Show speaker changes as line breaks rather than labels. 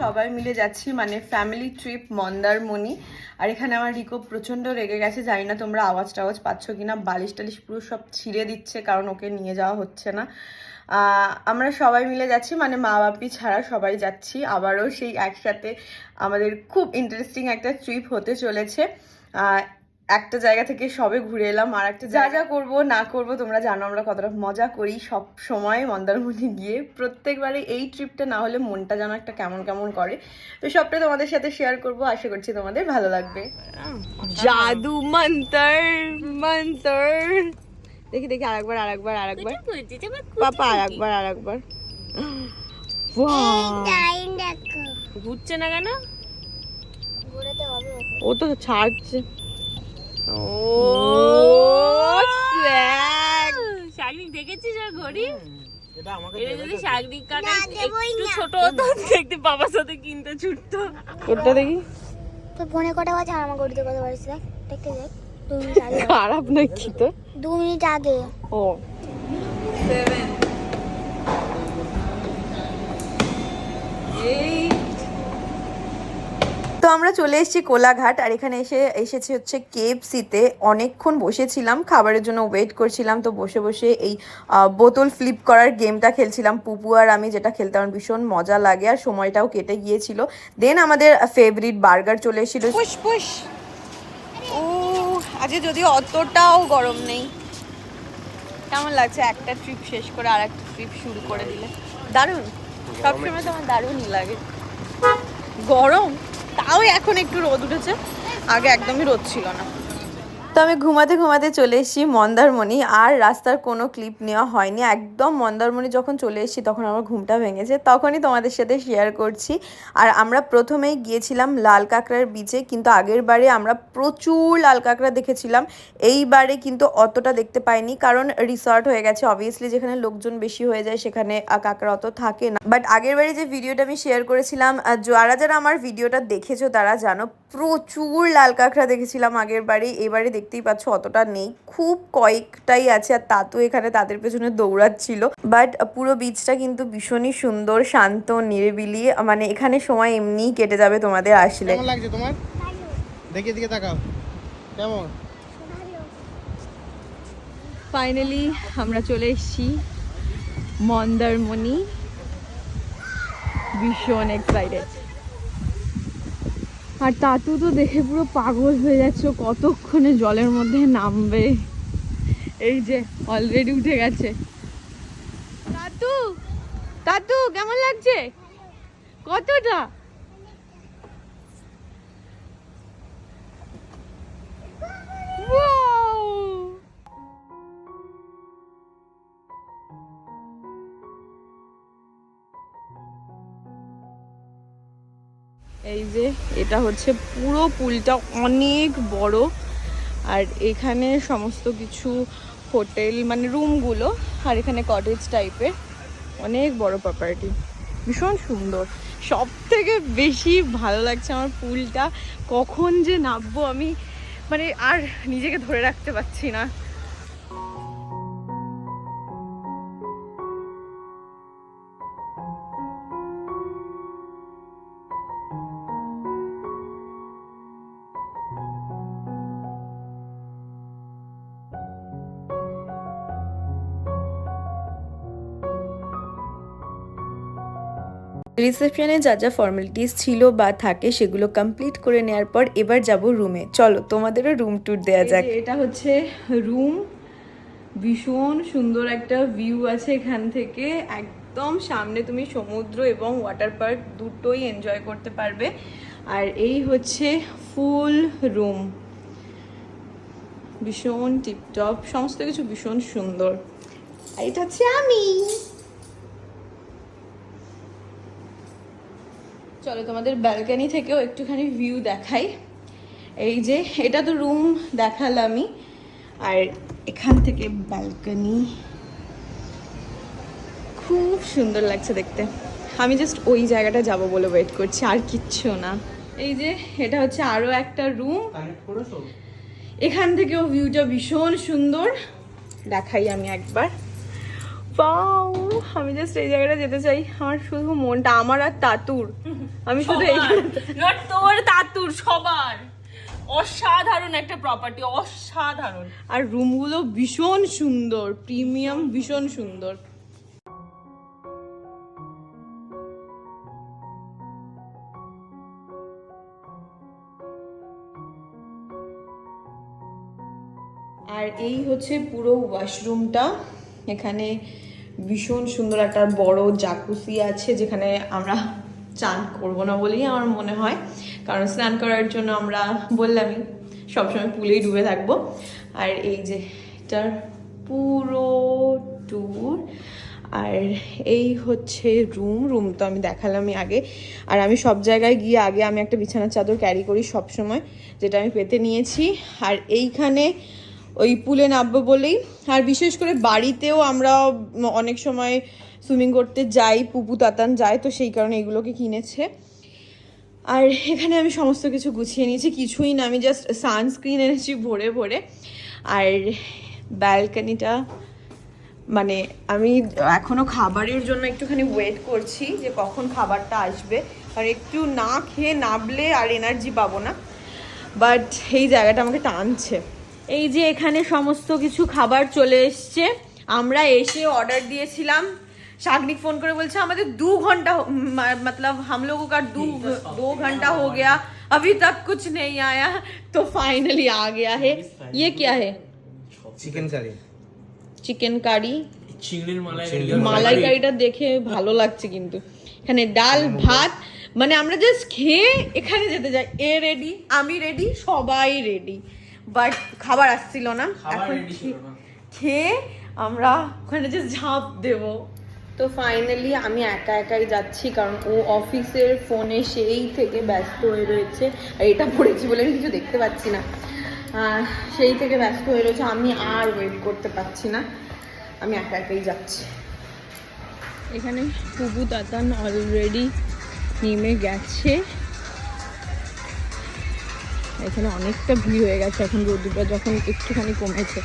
সবাই মিলে যাচ্ছি মানে ফ্যামিলি ট্রিপ মন্দারমণি। আর এখানে আমার রিকো প্রচণ্ড রেগে গেছে, জানি না তোমরা আওয়াজ টাওয়াজ পাচ্ছ কিনা বালিশ টালিশ পুরো সব ছিঁড়ে দিচ্ছে, কারণ ওকে নিয়ে যাওয়া হচ্ছে না। আমরা সবাই মিলে যাচ্ছি মানে মা বাপি ছাড়া সবাই যাচ্ছি। আবারও সেই একসাথে আমাদের খুব ইন্টারেস্টিং একটা ট্রিপ হতে চলেছে। আহ, একটা জায়গা থেকে সবে ঘুরে এলাম আর একটা যা যা করব না করব তোমরা জানো আমরা কতটা মজা করি সব সময় মন্দারমণি গিয়ে। প্রত্যেকবারে এই ট্রিপটা না হলে মনটা যেন একটা কেমন কেমন করে। তো সবটা তোমাদের সাথে শেয়ার করব আশা করছি তোমাদের ভালো লাগবে। জাদু মন্তর মন্তর দেখি দেখি আরেকবার আরেকবার আরেকবার। পাপা আরেকবার আরেকবার।
ঘুরছে না কেন?
ও তো ছাড়ছে। ও!
শাগনিক দেখেছিস ঘড়ি?
এটা
যদি শাগনিক কাটা একটু ছোট হতো দেখতে বাবার সাথে কিনতে ছুটতো।
দেখি।
তো ফোনে কটা বাজে আর আমার ঘড়িতে কটা বাজছে দেখ দেখতে আগে
খারাপ নাকি তো?
দু মিনিট আগে।
ও। তো আমরা চলে এসেছি কোলাঘাট আর এখানে এসে এসেছি হচ্ছে কেএফসিতে অনেকক্ষণ বসেছিলাম খাবারের জন্য ওয়েট করছিলাম তো বসে বসে এই বোতল ফ্লিপ করার গেমটা খেলছিলাম। পুপু আর আমি যেটা খেলতে আমার ভীষণ মজা লাগে আর সময়টাও কেটে গিয়েছিল। দেন আমাদের ফেভারিট বার্গার চলে এসেছিল। আজকে যদিও অতটাও গরম নেই। কেমন লাগছে? একটা ট্রিপ শেষ করে আর একটা ট্রিপ শুরু করে দিলে। দারুণ। সবসময় তো আমার দারুণই লাগে। গরম? তাও এখন একটু রোদ উঠেছে। আগে একদমই রোদ ছিল না। তো আমি ঘুমাতে ঘুমাতে চলে এসেছি মন্দারমণি। আর রাস্তার কোনো ক্লিপ নেওয়া হয়নি। একদম মন্দারমণি যখন চলে এসেছি, তখন আমার ঘুমটা ভেঙেছে। তখনই তোমাদের সাথে শেয়ার করছি। আর আমরা প্রথমেই গিয়েছিলাম লাল কাঁকড়ার বিচে কিন্তু আগের বারে আমরা প্রচুর লাল কাঁকড়া দেখেছিলাম এইবারে কিন্তু অতটা দেখতে পাইনি, কারণ রিসর্ট হয়ে গেছে। অবভিয়াসলি যেখানে লোকজন বেশি হয়ে যায়, সেখানে কাঁকড়া অত থাকে না। বাট আগের বারে যে ভিডিওটা আমি শেয়ার করেছিলাম যারা যারা আমার ভিডিওটা দেখেছ, তারা জানো, প্রচুর লাল কাঁকড়া দেখেছিলাম আগের বারে। এবারে দেখতেই পাচ্ছ অতটা নেই। খুব কয়েকটাই আছে আর তা তো এখানে তাদের পেছনে দৌড়াচ্ছিল। বাট পুরো বীজটা কিন্তু ভীষণই সুন্দর শান্ত নিরিবিলি মানে এখানে সময় এমনিই কেটে যাবে তোমাদের আসলে।
কেমন লাগছে তোমার? দেখি দিকে তাকাও। কেমন?
ফাইনালি আমরা চলে এসেছি মন্দারমণি। ভীষণ এক্সাইটেড আর তাতু তো দেখে পুরো পাগল হয়ে যাচ্ছে কতক্ষণে জলের মধ্যে নামবে? এই যে অলরেডি উঠে গেছে। তাতু তাতু, কেমন লাগছে? কতটা? যে এটা হচ্ছে পুরো পুলটা অনেক বড়। আর এখানে সমস্ত কিছু হোটেল মানে রুমগুলো আর এখানে কটেজ টাইপের অনেক বড় প্রপার্টি ভীষণ সুন্দর। সব থেকে বেশি ভালো লাগছে আমার পুলটা। কখন যে নামবো আমি মানে আর নিজেকে ধরে রাখতে পারছি না। রিসেপশনে যা যা ফর্মালিটিস ছিল বা থাকে সেগুলো কমপ্লিট করে নেওয়ার পর এবার যাব রুমে চলো তোমাদেরও রুম ট্যুর দেওয়া যাক। এটা হচ্ছে রুম ভীষণ সুন্দর একটা ভিউ আছে এখান থেকে। একদম সামনে তুমি সমুদ্র এবং ওয়াটার পার্ক দুটোই এনজয় করতে পারবে। আর এই হচ্ছে ফুল রুম ভীষণ টিপটপ সমস্ত কিছু ভীষণ সুন্দর। এটা হচ্ছে আমি। চলো তোমাদের ব্যালকানি থেকেও একটুখানি ভিউ দেখাই। এই যে এটা তো রুম দেখালামই। আর এখান থেকে ব্যালকানি খুব সুন্দর লাগছে দেখতে। আমি জাস্ট ওই জায়গাটা যাব বলে ওয়েট করছি আর কিচ্ছু না। এই যে এটা হচ্ছে আরও একটা রুম এখান থেকেও ভিউটা ভীষণ সুন্দর। দেখাই আমি একবার। পাও আমি জাস্ট এই জায়গাটা যেতে চাই। আমার শুধু মনটা আমার আর তাতুর। আমি শুধু এই
নট তোর তাতুর সবার। অসাধারণ একটা প্রপার্টি অসাধারণ।
আর রুমগুলো ভীষণ সুন্দর প্রিমিয়াম ভীষণ সুন্দর। আর এই হচ্ছে পুরো ওয়াশরুমটা এখানে ভীষণ সুন্দর একটা বড় জাকুসি আছে যেখানে আমরা চান করব না বলেই আমার মনে হয়। কারণ স্নান করার জন্য আমরা বললামই, সবসময় পুলেই ডুবে থাকব। আর এই যে এটার পুরো ট্যুর আর এই হচ্ছে রুম রুম তো আমি দেখালামই আগে। আর আমি সব জায়গায় গিয়ে আগে আমি একটা বিছানার চাদর ক্যারি করি সব সময় যেটা আমি পেতে নিয়েছি। আর এইখানে ওই পুলে নামবো বলেই। আর বিশেষ করে বাড়িতেও আমরা অনেক সময় সুইমিং করতে যাই, পুপু তাতান যায়, তো সেই কারণে এগুলোকে কিনেছে। আর এখানে আমি সমস্ত কিছু গুছিয়ে নিয়েছি, কিছুই না, আমি জাস্ট সানস্ক্রিন এনেছি ভরে ভরে। আর ব্যালকানিটা মানে আমি এখনও খাবারের জন্য একটুখানি ওয়েট করছি যে কখন খাবারটা আসবে। আর একটু না খেয়ে নাবলে আর এনার্জি পাবো না। বাট এই জায়গাটা আমাকে টানছে। এই যে এখানে সমস্ত কিছু খাবার চলে এসছে আমরা এসে অর্ডার দিয়েছিলাম शागनिक फोन করে বলছে আমাদের দু ঘন্টা हो- म- मतलब हम लोगों का दो दो घंटा हो गया अभी तक कुछ नहीं आया तो फाइनली आ गया है ये क्या है
চিকেন কারি
চিকেন কারি
চিংড়ির মালাই
মালাইকারিটা দেখে ভালো লাগছে কিন্তু এখানে ডাল ভাত মানে আমরা জাস্ট খেয়ে এখানে যেতে যাই এ রেডি আমি রেডি সবাই রেডি বাট খাবার আসছিল না। এখন খেয়ে আমরা ওখানে যে ঝাঁপ দেব। তো ফাইনালি আমি একা একাই যাচ্ছি কারণ ও অফিসের ফোনে সেই থেকে ব্যস্ত হয়ে রয়েছে। আর এটা পড়েছি বলে আমি কিছু দেখতে পাচ্ছি না। সেই থেকে ব্যস্ত হয়ে রয়েছে আমি আর ওয়েট করতে পারছি না। আমি একা একাই যাচ্ছি। এখানে পুবু তাতান অলরেডি নেমে গেছে। এখানে অনেকটা ভিড় হয়ে গেছে এখন রোদ্দুরটা যখন একটুখানি কমেছে।